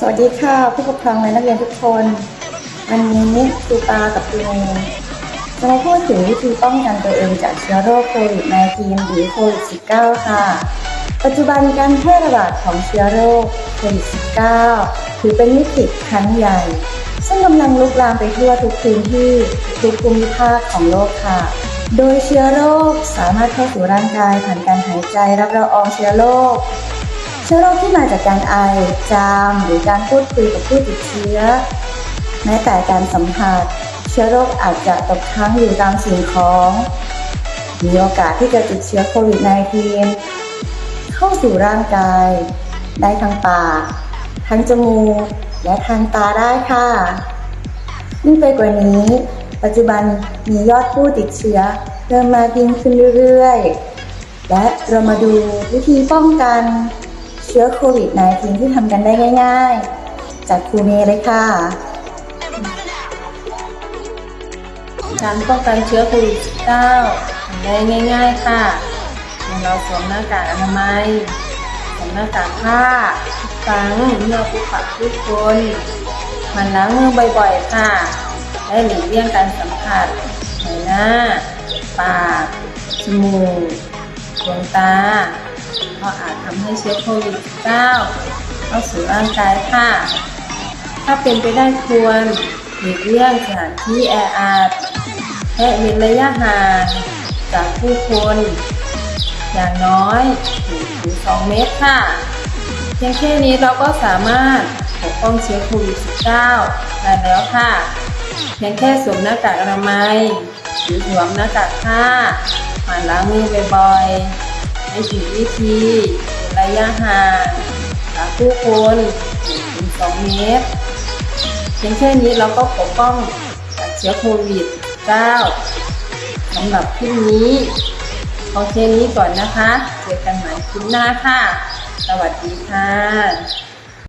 สวัสดีค่ะผู้ปกครองและนักเรียนทุกคน วันนี้ครูปากับครูเมย์จะมาพูดถึงวิธีป้องกันตัวเองจากเชื้อโรคโควิด -19 หรือโควิด -19 ค่ะ ปัจจุบันการแพร่ระบาดของเชื้อโรคโควิด -19 ถือเป็นวิกฤตครั้งใหญ่ ซึ่งกำลังลุกลามไปทั่วทุกพื้นที่ทุกภูมิภาคของโลกค่ะ โดยเชื้อโรคสามารถเข้าสู่ร่างกายผ่านการหายใจรับละอองเชื้อโรค เชื้อโรคที่มาจากการไอ จาม หรือการพูดคุยกับผู้ติดเชื้อ แม้แต่การสัมผัส เชื้อโรคอาจจะตกค้างอยู่ตามสิ่งของ มีโอกาสที่จะติดเชื้อโควิด -19 เข้าสู่ร่างกาย ได้ทางปากทางจมูก และทางตาได้ค่ะยิ่งไปกว่านี้ ปัจจุบันมียอดผู้ติดเชื้อเพิ่มมากยิ่งขึ้นเรื่อยๆ และเรามาดูวิธีป้องกัน เชื้อโควิด -19 ที่ทำกันได้ง่าย ๆ จากครูเมย์เลยค่ะ การป้องกันเชื้อโควิด -19 ทำได้ง่าย ๆ ค่ะ เราสวมหน้ากากอนามัยสวมหน้ากากผ้าทุกครั้งเมื่อพบปะผู้คนมันล้างมือบ่อยๆ ค่ะและหลีกเลี่ยงการสัมผัสใบหน้า ปาก จมูก ดวงตา เพราะอาจทำให้เชื้อโควิด -19 เข้าสู่ร่างกายค่ะ ถ้าเป็นไปได้ควรหลีกเลี่ยงสถานที่แออัดและเว้นระยะห่างจากผู้คน อย่างน้อย1ถึง2เมตรค่ะเพียงแค่นี้เราก็สามารถปกป้องเชื้อโควิด -19 ได้แล้วค่ะ เพียงแค่สวมหน้ากากอนามัยหรือสวมหน้ากากผ้าหมั่นล้างมือบ่อยๆ ถูกวิธีเว้นระยะห่างจากผู้คนถึง2เมตรเพียงแค่นี้เราก็ปกป้องจากเชื้อโควิด -19 สำหรับคลิปนี้ขอเช่นี้ก่อนนะคะ เจอกันใหม่คลิปหน้าค่ะ สวัสดีค่ะ